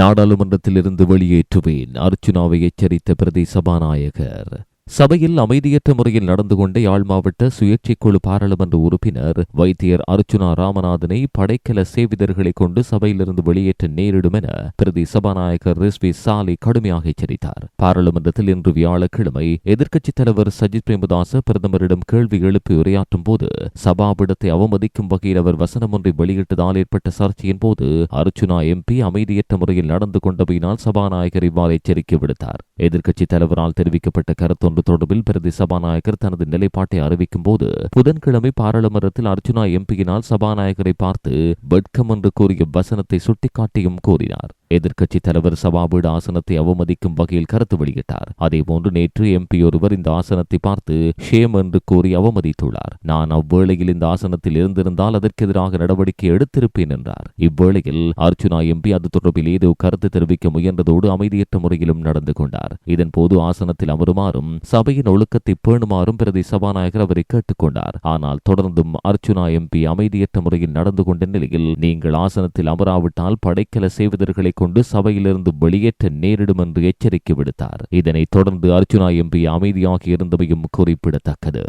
நாடாளுமன்றத்தில் இருந்து வெளியேற்றுவேன். அர்ச்சுனாவை எச்சரித்த பிரதி சபாநாயகர் சபையில் அமைதியற்ற முறையில் நடந்து கொண்ட யாழ் மாவட்ட சுயேட்சை குழு பாராளுமன்ற உறுப்பினர் வைத்தியர் அர்ச்சுனா ராமநாதனை படைக்கல சேவிதர்களை கொண்டு சபையிலிருந்து வெளியேற்ற நேரிடும் என பிரதி சபாநாயகர் ரிஸ்வி சாலி கடுமையாக எச்சரித்தார். பாராளுமன்றத்தில் இன்று வியாழக்கிழமை எதிர்க்கட்சித் தலைவர் சஜித் பிரேமதாச பிரதமரிடம் கேள்வி எழுப்பி உரையாற்றும் போது சபாபிடத்தை அவமதிக்கும் வகையில் அவர் வசனம் ஒன்றை வெளியிட்டதால் ஏற்பட்ட சர்ச்சையின் போது அர்ச்சுனா எம்பி அமைதியற்ற முறையில் நடந்து கொண்டபையினால் சபாநாயகர் இவ்வாறு எச்சரிக்கை விடுத்தார். எதிர்க்கட்சித் தலைவரால் தெரிவிக்கப்பட்ட கருத்தொன்று தொடர்பில் பிரதி சபாநாயகர் தனது நிலைப்பாட்டை அறிவிக்கும் போது புதன்கிழமை பாராளுமன்றத்தில் அர்ஜுனா எம்பியினால் சபாநாயகரை பார்த்து வெட்கம் என்று கூறிய வசனத்தை சுட்டிக்காட்டியும் கூறினார். எதிர்க்கட்சித் தலைவர் சபாபீடு ஆசனத்தை அவமதிக்கும் வகையில் கருத்து வெளியிட்டார். அதேபோன்று நேற்று எம்பி ஒருவர் இந்த ஆசனத்தை பார்த்து ஷேம் என்று கூறி அவமதித்துள்ளார். நான் அவ்வேளையில் இந்த ஆசனத்தில் இருந்திருந்தால் அதற்கு எதிராக நடவடிக்கை எடுத்திருப்பேன் என்றார். இவ்வேளையில் அர்ச்சுனா எம்பி அது தொடர்பில் ஏதோ கருத்து தெரிவிக்க முயன்றதோடு அமைதியற்ற முறையிலும் நடந்து கொண்டார். இதன்போது ஆசனத்தில் அமருமாறும் சபையின் ஒழுக்கத்தை பேணுமாறும் பிரதி சபாநாயகர் அவரை கேட்டுக்கொண்டார் ஆனால் தொடர்ந்தும் அர்ச்சுனா எம்பி அமைதியற்ற முறையில் நடந்து கொண்ட நிலையில் நீங்கள் ஆசனத்தில் அமராவிட்டால் படைக்கல செய்வதர்களை கொண்டு சபையிலிருந்து வெளியேற்ற நேரிடும் என்று எச்சரிக்கை விடுத்தார். இதனைத் தொடர்ந்து அர்ஜுனா எம்பி அமைதியாக இருந்தமையும் குறிப்பிடத்தக்கது.